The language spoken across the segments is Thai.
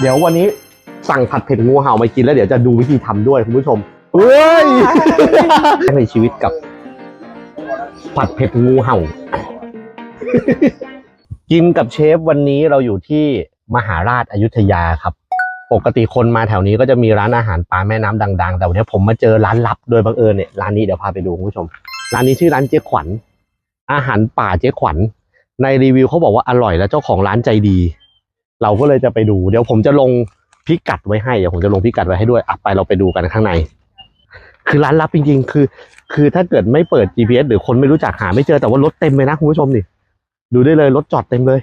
เดี๋ยววันนี้สั่งผัดเผ็ดงูเห่ามากินแล้วเดี๋ยวจะดูวิธีทำด้วยคุณผู้ชมเฮ้ยในชีวิตกับ ผัดเผ็ดงูเห่า กินกับเชฟวันนี้เราอยู่ที่มหาราชอายุทยาครับ ปกติคนมาแถวนี้ก็จะมีร้านอาหารปลาแม่น้ำดัง ๆ แต่วันนี้ผมมาเจอร้านลับโดยบังเอิญเนี่ยร้านนี้เดี๋ยวพาไปดูคุณผู้ชม ร้านนี้ชื่อร้านเจ๊ขวัญ อาหารป่าเจ๊ขวัญ ในรีวิวเขาบอกว่าอร่อยและเจ้าของร้านใจดี เราก็เลยจะไปดูเดี๋ยวผมจะลงพิกัดไว้ให้เดี๋ยวผมจะลงพิกัดไว้ให้ด้วยอะไปเราไปดูกันข้างใน คือร้านลับจริง ๆ คือ คือถ้าเกิดไม่เปิด GPS หรือคนไม่รู้จักหาไม่เจอแต่ว่ารถเต็มเลยนะคุณผู้ชมนี่ดูได้เลยรถจอดเต็มเลย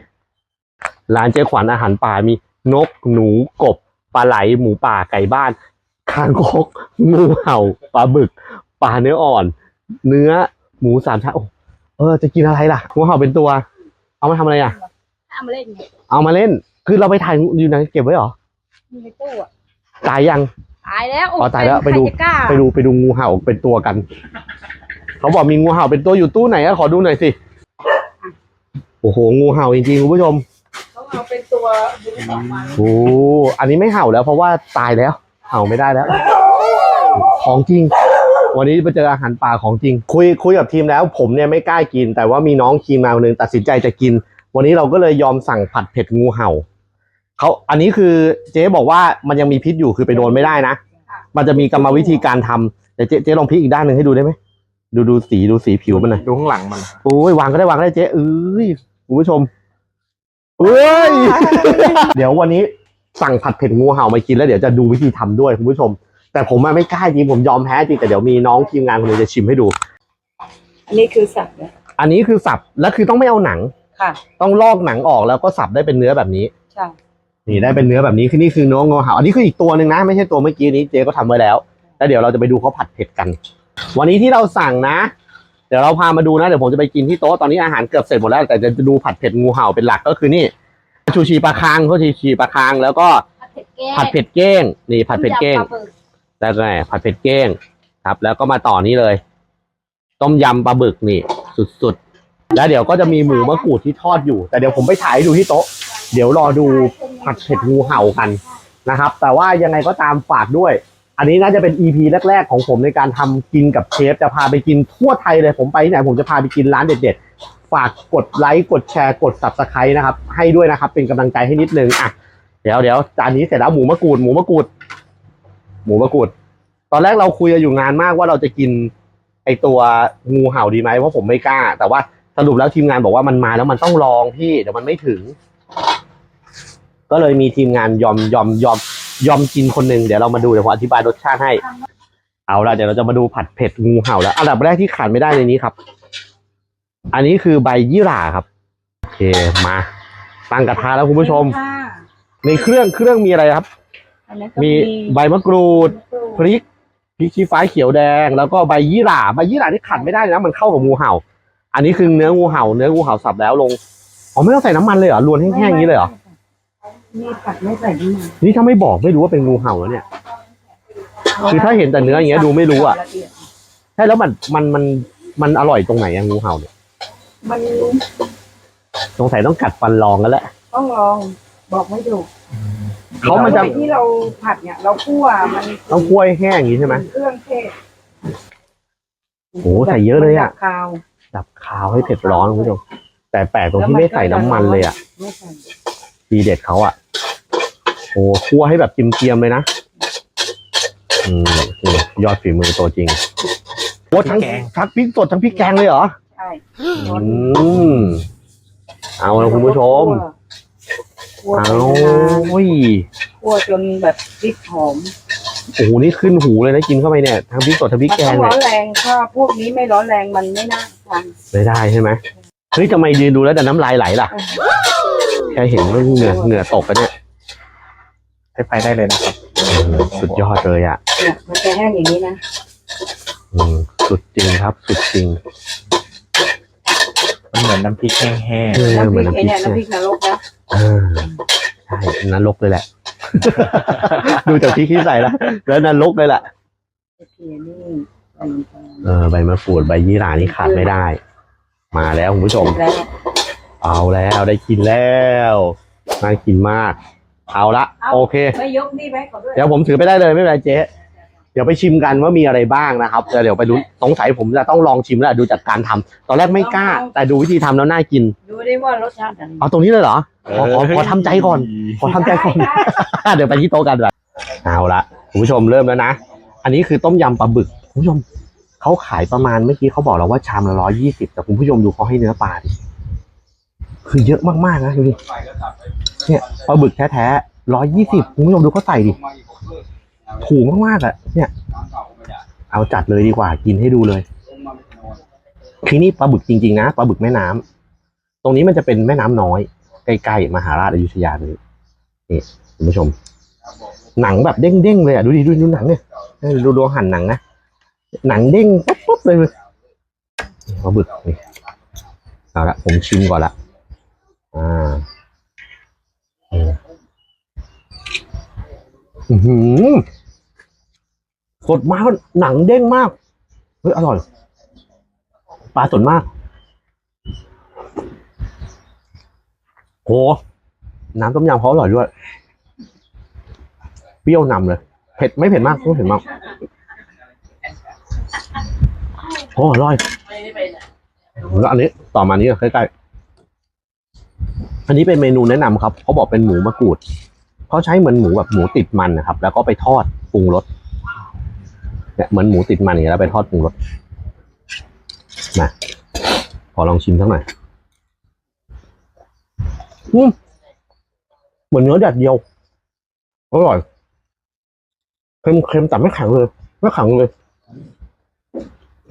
ร้านเจ๊ขวัญอาหารป่ามีนก หนูกบปลาไหลหมูป่าไก่บ้านคางคกงูเห่าปลาบึกปลาเนื้ออ่อน เนื้อหมูสามชั้นโอ้เออจะกินอะไรล่ะงูเห่าเป็นตัว เอามาทำอะไรอะ เอามาเล่นไงเอามาเล่น คือเราไปถ่ายอยู่ไหนเก็บไว้เหรอมีในตู้อะตายยัง ตายแล้วอ๋อตายแล้วไปดูใครจะกล้าไปดูไปดูงูเห่าเป็นตัวกัน เขาบอกมีงูเห่าเป็นตัวอยู่ตู้ไหนอะขอดูหน่อยสิ โอ้โห งูเห่าจริงๆคุณผู้ชมเขาเอาเป็นตัวดูสองวันโอ้อันนี้ไม่เห่าแล้ว เพราะว่าตายแล้ว เห่าไม่ได้แล้ว ของจริง วันนี้ไปเจออาหารป่าของจริง คุยคุยกับทีมแล้ว ผมเนี่ยไม่กล้ากิน แต่ว่ามีน้องทีมงานคนหนึ่งตัดสินใจจะกิน วันนี้เราก็เลยยอมสั่งผัดเผ็ดงูเห่า เขาอันนี้คือเจ๊บอกว่ามันยังมีพิษอยู่คือไปโดนไม่ได้นะ มันจะมีกรรมวิธีการทำเดี๋ยวเจ๊เจ๊ลองพลิกอีกด้านหนึ่งให้ดูได้ไหมดูดูสีดูสีผิวมันหน่อยดูข้างหลังมัน โอ้ยวางก็ได้วางก็ได้เจ๊เอ้ยคุณผู้ชมเอ้ย เดี๋ยววันนี้สั่งผัดเผ็ดงูเห่ามากินแล้วเดี๋ยวจะดูวิธีทำด้วยคุณผู้ชม แต่ผมอะไม่กล้าจริงผมยอมแพ้จริงแต่เดี๋ยวมีน้องทีมงานคนหนึงจะชิมให้ดู อันนี้คือสัตว์นะอันนี้คือสับแล้วคือต้องไม่เอาหนัง ค่ะ ต้องลอกหนังออกแล้วก็สับได้เป็นเนื้อแบบนี้ ใช่ นี่ได้เป็นเนื้อแบบนี้คือนี่คือเนื้องูเห่าอันนี้คืออีกตัวหนึ่งนะ ไม่ใช่ตัวเมื่อกี้นี้เจ๊ก็ทำไว้แล้วแล้วเดี๋ยวเราจะไปดูเขาผัดเผ็ดกัน วันนี้ที่เราสั่งนะ เดี๋ยวเราพามาดูนะเดี๋ยวผมจะไปกินที่โต๊ะตอนนี้อาหารเกือบเสร็จหมดแล้ว แต่จะดูผัดเผ็ดงูเห่าเป็นหลักก็คือนี่ชูชีปลาคางเขาชีชีปลาคางแล้วก็ผัดเผ็ดแก้งผัดเผ็ดเก้งนี่ผัดเผ็ดเก้งต้มยำปลาหมึกแล้วก็ไงผัดเผ็ดเก้งครับ แล้วก็มาต่อนี้เลย ต้มยำปลาบึกนี่ สุดๆแล้วเดี๋ยวก็จะมีหมูมะกรูดที่ทอดอยู่ แต่เดี๋ยวผมไปถ่ายให้ดูที่โต๊ะ เดี๋ยวรอดูผัดเผ็ดงูเห่ากันนะครับ แต่ว่ายังไงก็ตามฝากด้วย อันนี้น่าจะเป็น EP แรก ๆ ของผมในการทำกินกับเชฟ จะพาไปกินทั่วไทยเลยผมไปที่ไหนผมจะพาไปกินร้านเด็ดๆ ฝากกดไลค์กดแชร์กด subscribe นะครับ ให้ด้วยนะครับ เป็นกำลังใจให้นิดนึงอะเดี๋ยวเดี๋ยวจานนี้เสร็จแล้วหมูมะกรูดหมูมะกรูดหมูมะกรูดตอนแรกเราคุยกันอยู่งานมากว่าเราจะกินไอตัวงูเห่าดีไหมเพราะผมไม่กล้า แต่ว่าสรุปแล้วทีมงานบอกว่ามันมาแล้วมันต้องลองพี่เดี๋ยวมันไม่ถึง ก็เลยมีทีมงานยอมยอมยอมยอมกินคนหนึ่งเดี๋ยวเรามาดูเดี๋ยวผมอธิบายรสชาติให้ เอาละเดี๋ยวเราจะมาดูผัดเผ็ดงูเห่าแล้วอันดับแรกที่ขาดไม่ได้ในนี้ครับ อันนี้คือใบยี่หร่าครับโอเคมาตั้งกระทะแล้วคุณผู้ชม ค่ะในเครื่องเครื่องมีอะไรครับอันนั้นก็มีใบมะกรูด พริกพริกชี้ฟ้าเขียวแดง แล้วก็ใบยี่หร่าใบยี่หร่าที่ขัดไม่ได้นะมันเข้ากับงูเห่า อันนี้คือเนื้องูเห่า เนื้องูเห่าสับแล้วลงอ๋อไม่ต้องใส่น้ำมันเลยเหรอลวนแห้งๆอย่างนี้เลยเหรอ นี่ผัดไม่ใส่น้ำมันนี่ถ้าไม่บอกไม่รู้ว่าเป็นงูเห่าแล้วเนี่ย คือถ้าเห็นแต่เนื้ออย่างเงี้ยดูไม่รู้อะลเยดใช่แล้วมันมันมันมันอร่อยตรงไหนอะงูเห่าเนี่ยมันสงสัยต้องกัดฟันลองกันแหละต้องลองบอกไม่ถูกเขามันจะสยที่เราผัดเนี่ย เราคั่วมันต้องคั่วให้แห้งอย่างนี้ใช่ไหม เครื่องเทศโอ้ใส่เยอะเลยอะดับคาว ดับคาวให้เผ็ดร้อนคุณผู้ชมแต่แปลกตรงที่ไม่ใส่น้ำมันเลยอะไม่ใส่ ทีเด็ดเขาอะ โอ้คั่วให้แบบเจียมๆเลยนะอืมนี่ยอดฝีมือตัวจริงโอ้ทั้งทั้งพริกสดทั้งพริกแกงเลยเหรอใช่อืมเอาละคุณผู้ชมคั่วเอาคั่วไปนานโอ้ยคั่วจนแบบพริกหอมโอ้โหนี่ขึ้นหูเลยนะกินเข้าไปเนี่ยทั้งพริกสดทั้งพริกมันแกต้องงเนี่ร้อยนแรงถ้าพวกนี้ไม่ร้อนแรงมันไม่น่าทานไม่ได้ใช่ไหมเฮ้ยทำไมยืนดูแล้วแต่น้ำลายไหลล่ะแค่เห็นว่าเหงื่อเหงื่อตกกันเนี่ย ให้ไปได้เลยนะครับ สุดยอดเลยอะ เนี่ยมันจะแห้งอย่างนี้นะอืมสุดจริงครับ สุดจริงมันเหมือนน้ำพริกแห้งเออน้ำเหพมืริอนกน้ำพไอ้ริกเนี่ยน้ำพริกนรกนะเออใช่นรกเลยแหละ ดูจากพริกที่ใส่แล้วแล้วนรกเลยแหละไอ้เพียนี่ใส่ลงไปเออใบมะกรูดใบยี่หร่านี่ขาดไม่ได้ มาแล้วคุณผู้ชม แล้วเอาแล้วได้กินแล้วน่ากินมาก เอาละโอเค ไม่ยกนี่ไว้ก่อนด้วยเดี๋ยวผมถือไปได้เลยไม่เป็นไรเจ๊เดี๋ยวไปชิมกันว่ามีอะไรบ้างนะครับแล้วเดี๋ยวไปดูสงสัยผมจะต้องลองชิมแล้วดูจากการทำตอนแรกไม่กล้า แต่ดูวิธีทำแล้วน่ากิน ดูได้ว่ารสชาติอะไรเอาตรงนี้เลยเหรอขอขอขอทำใจก่อน ขอทำใจก่อน เดี๋ยวไปที่โต๊ะกันแบบเอาละคุณผู้ชมเริ่มแล้วนะ อันนี้คือต้มยำปลาบึกคุณผู้ชมเขาขายประมาณเมื่อกี้เขาบอกเราว่าชามละร้อยยี่สิบแต่คุณผู้ชมดูเขาให้เนื้อปลาดิ คือเยอะมากๆนะดูดิเนี่ยปลาบึกแท้ๆร้อยยี่สิบคุณผู้ชมดูเขาใส่ดิถูกมากๆอะ เนี่ย เอาจัดเลยดีกว่ากินให้ดูเลยที่นี่ปลาบึกจริงๆนะปลาบึกแม่น้ำตรงนี้มันจะเป็นแม่น้ำน้อย ใกล้ๆมหาราชอยุธยาเลยนี่คุณผู้ชม หนังแบบเด้งๆเลยอะดูดิดูดูหนังเนี่ยดูดูหั่นหนังนะหนังเด้งปุ๊บปุ๊บเลยปลาบึกนี่เอาละผมชิมก่อนละ อ่าอืมสดมากหนังเด้งมาก เฮ้ย อร่อย ปลาสดมากโอ้น้ำต้มยำเขาอร่อยด้วย เปรี้ยวนำเลย เผ็ดไม่เผ็ดมากไม่เผ็ดมากโอ้อร่อย แล้วอันนี้ต่อมานี้ใกล้ๆ อันนี้เป็นเมนูแนะนำครับเขาบอกเป็นหมูมะกรูดเขาใช้เหมือนหมูแบบหมูติดมันนะครับ แล้วก็ไปทอดปรุงรสเนี่ยเหมือนหมูติดมันอย่างเงี้แล้วไปทอดปรุงรสมาขอลองชิมสักหน่อยอืมเหมือนเนื้อแดดเดียวอร่อยเค็มๆแต่ไม่แข็งเลยไม่แข็งเลย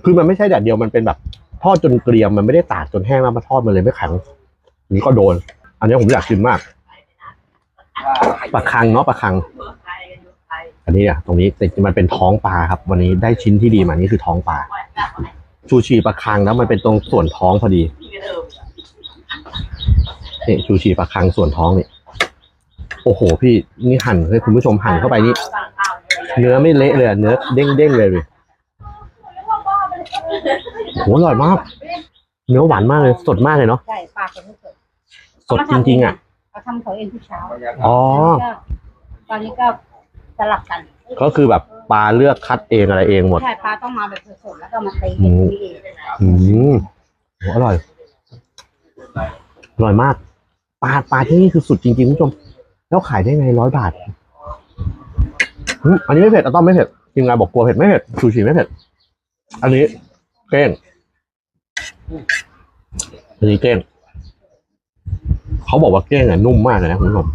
คือมันไม่ใช่แดดเดียวมันเป็นแบบ ทอดจนเกรียมมันไม่ได้ตากจนแห้งแล้วมาทอดมันเลยไม่แข็งอันนี้ก็โดน อันนี้ผมอยากชิมมากปลาคังเนาะปลาคัง อันนี้อะตรงนี้แต่มันเป็นท้องปลาครับ วันนี้ได้ชิ้นที่ดีมานี่คือท้องปลาชูชีปลาคังแล้วมันเป็นตรงส่วนท้องพอดีนี่ชูชีปลาคังส่วนท้องนี่โอ้โห พี่นี่หั่นให้คุณผู้ชมหั่นเข้าไปนี่เนื้อไม่เละเลยเนื้อเด้งเด้งเลยเลยโหอร่อยมาก เนื้อหวานมากเลยสดมากเลยเนาะ สดจริงๆอะเขาทำเขาเองทุกเช้าอ๋อตอนนี้ก็สลับกันก็คือแบบปลาเลือกคัดเองอะไรเองหมด ใช่ปลาต้องมาแบบสดๆแล้วก็มาตีอืมตีเองอืมโหอร่อย อร่อยมาก ปลาปลาที่นี่คือสุดจริงๆคุณผู้ชม แล้วขายได้ไงร้อยบาทอืมอันนี้ไม่เผ็ดอะต้อมไม่เผ็ดทีมงานบอกกลัวเผ็ดไม่เผ็ดชูชีไม่เผ็ด อันนี้เก้งอันนี้เก้ง เขาบอกว่าเก้งอะนุ่มมากเลยนะคุณผู้ชม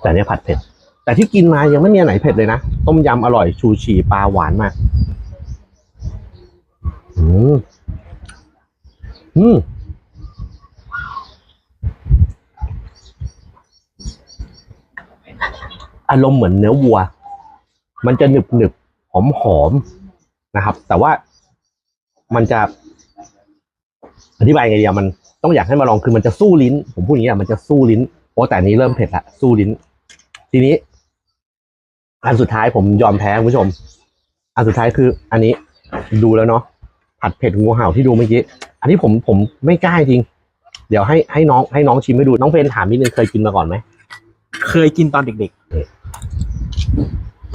แต่เนี้ยผัดเผ็ด แต่ที่กินมายังไม่มีอันไหนเผ็ดเลยนะ ต้มยำอร่อยชูชีปลาหวานมาก อืมอืมอารมณ์เหมือนเนื้อวัว มันจะหนึบหนึบหอมหอมนะครับ แต่ว่ามันจะอธิบายไงเดียวมัน ต้องอยากให้มาลองคือมันจะสู้ลิ้น ผมพูดอย่างนี้อะมันจะสู้ลิ้นโอ้แต่อันนี้เริ่มเผ็ดละสู้ลิ้น ทีนี้ อันสุดท้ายผมยอมแพ้คุณผู้ชม อันสุดท้ายคือ อันนี้ดูแล้วเนาะผัดเผ็ดงูเห่าที่ดูเมื่อกี้อันนี้ผมผมไม่กล้าจริง เดี๋ยวให้ให้น้องให้น้องชิมให้ดูน้องเฟรนถามนิดนึงเคยกินมาก่อนไหมเคยกินตอนเด็ก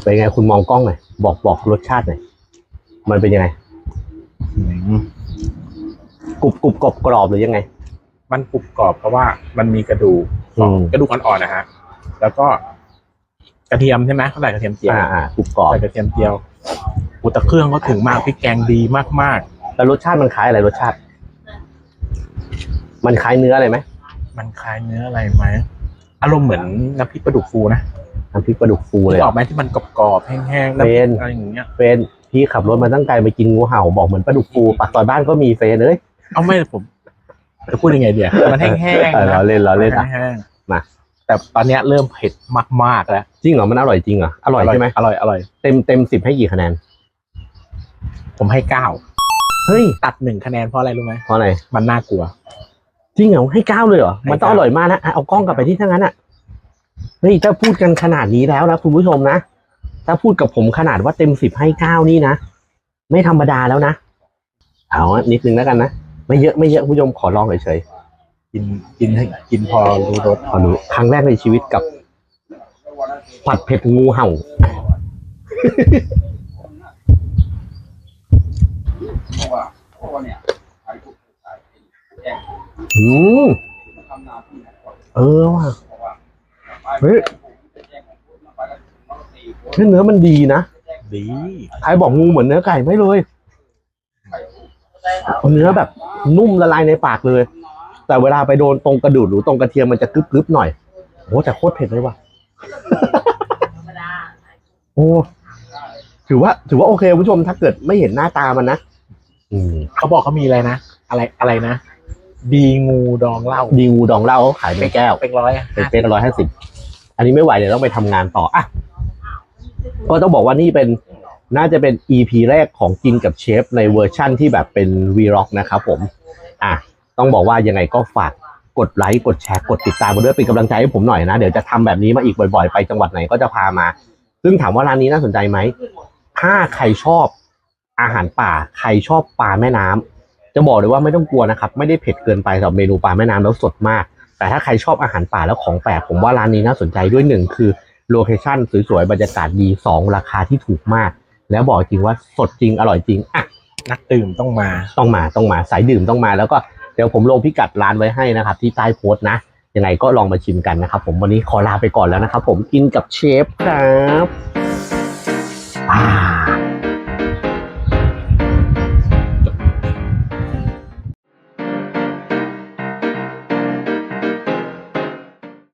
เป็นไงคุณมองกล้องหน่อยบอกบอกรสชาติหน่อยมันเป็นยังไงๆอืมกรุบกรุบกรอบกรอบหรือยังไง มันกรุบกรอบเพราะว่ามันมีกระดูกอืม กระดูกอ่อนๆนะฮะ แล้วก็กระเทียมใช่ไหมเขาใส่กระเทียมเจียวอ่าอ่ากรุบกรอบใส่กระเทียมเจียวอุยแตะเครื่องก็ถึงมากพริกแกงดีมากแต่รสชาติมันคล้ายอะไรรสชาติ มันคล้ายเนื้ออะไรไหมๆ มันคล้ายเนื้ออะไรไหมอารมณ์เหมือนน้ำพริกปลาดุกฟูนะน้ำพริกปลาดุกฟูเลยที่เหรอออกไหมที่มันกรอบๆแห้งๆน้ำพริเป็กนอะไรอย่างเงี้ย เฟรนพี่ขับรถมาตั้งไกลมากินงูเห่าบอกเหมือนปลาดุกฟูปากซอยบ้านก็มีเฟรนเลยเอาไม่ผม จะพูดยังไงเดียวมันแห้งเออๆเราเล่นเราเล่นอะแห้งๆมาแต่ตอนเนี้ยเริ่มเผ็ดมากๆแล้วจริงเหรอมันอร่อยจริงเหรออร่อยใช่ไหมอร่อยอร่อยเต็มเต็มสิบให้กี่คะแนน ผมให้เก้าเฮ้ยตัดหนึ่งคะแนนเพราะอะไรรู้ไหมเพราะอะไรมันน่ากลัว จริงเหรอให้เก้าเลยเหรอให้มันต้องเก้าอร่อยมากนะอะเอากล้องกลับไปที่ทั้งนั้นอะเฮ้ยถ้าพูดกันขนาดนี้แล้วนะคุณผู้ชมนะถ้าพูดกับผมขนาดว่าเต็มสิบให้เก้านี่นะไม่ธรรมดาแล้วนะเอาอะนิดนึงแล้วกันนะ ไม่เยอะไม่เยอะคุณผู้ชมขอลองเฉยๆกินกินให้กินพอรู้รสขอดูครั้งแรกในชีวิตกับ ผัดเผ็ดงูเห่าอืมเออว่ะเฮ้ยเฮ้ยเนื้อมันดีนะดี ใครบอกงูเหมือนเนื้อไก่ไม่เลย เนื้อแบบนุ่มละลายในปากเลย แต่เวลาไปโดนตรงกระดูกหรือตรงกระเทียมมันจะกรึบๆหน่อยโอ้แต่โคตรเผ็ดเลยว่ะโอ้ถือว่า ถือว่าโอเคคุณผู้ชมถ้าเกิดไม่เห็นหน้าตามันนะอืมเขาบอกเขามีอะไรนะอะไรอะไรนะดีงูดองเหล้าดีงูดองเหล้าขายเป็นแก้วเป็นร้อยอะเป็นเป็นร้อยห้าสิบอันนี้ไม่ไหวเดี๋ยวต้องไปทำงานต่ออะก็ต้องบอกว่านี่เป็น น่าจะเป็น EP แรกของกินกับเชฟในเวอร์ชั่นที่แบบเป็น v l o g นะครับผม อะ ต้องบอกว่ายังไงก็ฝากกดไลค์กดแชร์กดติดตามมาด้วยเป็นกำลังใจให้ผมหน่อยนะ เดี๋ยวจะทำแบบนี้มาอีกบ่อยๆ ไปจังหวัดไหนก็จะพามา ซึ่งถามว่าร้านนี้น่าสนใจไหม ถ้าใครชอบอาหารป่า ใครชอบปลาแม่น้ำจะบอกเลยว่าไม่ต้องกลัวนะครับ ไม่ได้เผ็ดเกินไปสำหรับเมนูปลาแม่น้ำแล้วสดมาก แต่ถ้าใครชอบอาหารป่าแล้วของแปลกผมว่าร้านนี้น่าสนใจด้วยหนึ่งคือโลเคชั่นสวยๆบรรยากาศดีสองราคาที่ถูกมาก แล้วบอกจริงว่าสดจริงอร่อยจริงอะนักดื่มต้องมาต้องมาต้องมาสายดื่มต้องมาแล้วก็เดี๋ยวผมลงพิกัดร้านไว้ให้นะครับ ที่ใต้โพสต์นะยังไงก็ลองมาชิมกันนะครับ ผมวันนี้ขอลาไปก่อนแล้วนะครับ ผมกินกับเชฟครับ